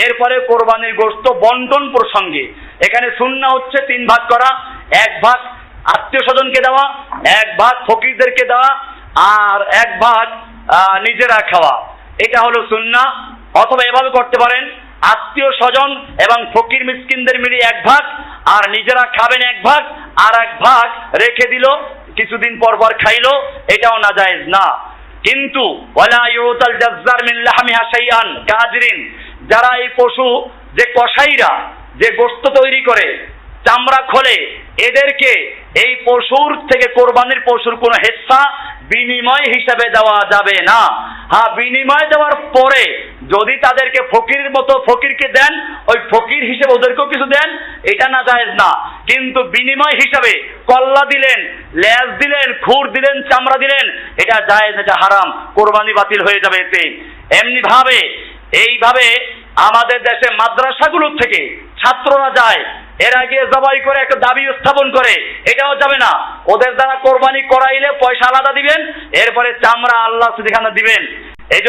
এরপরে কোরবানির গোস্ত বন্টন প্রসঙ্গে। এখানে সুন্না হচ্ছে তিন ভাগ করা। এক ভাগ আত্মীয় স্বজনকে দেওয়া, এক ভাগ ফকিরদেরকে দেওয়া, আর এক ভাগ নিজেরা খাওয়া। এটা হলো সুন্না। অথবা এভাবে করতে পারেন, আত্মীয় স্বজন এবং ফকির মিসকিনদের মিলিয়ে এক ভাগ, আর নিজেরা খাবেন এক ভাগ, আর এক ভাগ রেখে দিল, কিছুদিন পর পর খাইলো, এটাও না। জায়েজ না কিন্তু যারা এই পশু, যে কসাইরা যে গোশত তৈরি করে, চামড়া খোলে, এদেরকে এই পশুর থেকে কোরবানির পশুর কোনো হেস্সা বিনিময় হিসাবে দেওয়া যাবে না। হ্যাঁ বিনিময় দেওয়ার পরে যদি তাদেরকে ফকিরের মতো ফকিরকে দেন, ওই ফকির হিসেবে ওদেরকেও কিছু দেন, এটা না জায়েজ না। কিন্তু বিনিময় হিসাবে কল্লা দিলেন, লেজ দিলেন, খুর দিলেন, চামড়া দিলেন, এটা জায়েজ, এটা হারাম, কোরবানি বাতিল হয়ে যাবে এতে। এমনি ভাবে এইভাবে আমাদের দেশে মাদ্রাসাগুলোর থেকে ছাত্ররা যায়। এরা গিয়ে জবাই করে, একটা দাবি স্থাপন করে। এটাও যাবে না। ওদের দ্বারা কোরবানি করাইলে পয়সা আলাদা দিবেন, এরপরে চামড়া আল্লাহ সেখানে দিবেন।